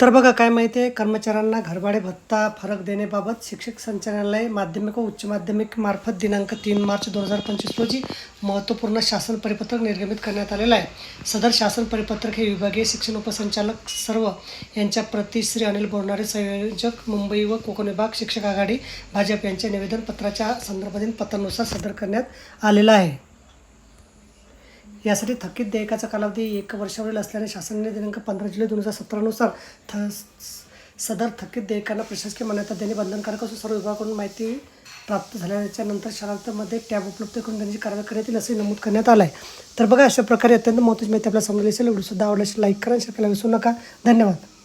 तर बघा काय माहिती आहे? कर्मचाऱ्यांना घरभाडे भत्ता फरक देण्याबाबत शिक्षक संचालनालय माध्यमिक व उच्च माध्यमिक मार्फत दिनांक तीन मार्च दोन हजार पंचवीस रोजी महत्त्वपूर्ण शासन परिपत्रक निर्गमित करण्यात आलेलं आहे. सदर शासन परिपत्रक हे विभागीय शिक्षण उपसंचालक सर्व यांच्या प्रति श्री अनिल बोरणारे संयोजक मुंबई व कोकण विभाग शिक्षक आघाडी भाजप यांच्या निवेदनपत्राच्या संदर्भातील पत्रानुसार सादर करण्यात आलेला आहे. यासाठी थकीत देयकाचा कालावधी एक वर्षावरील असल्याने शासनाने दिनांक पंधरा जुलै दोन हजार सतरानुसार थ सदर थकीत देयकांना प्रशासकीय मान्यता देणे बंधनकारक असून सर्व विभागाकडून माहिती प्राप्त झाल्याच्यानंतर शाळांमध्ये टॅब उपलब्ध करून त्यांची कारवाई करण्यात येईल असे नमूद करण्यात आलं आहे तर बघा अशा प्रकारे अत्यंत महत्त्वाची माहिती आपल्याला समजली असेल व्हिडिओ सुद्धा आवडल्यास लाईक करा शेअर करायला विसरू नका. धन्यवाद.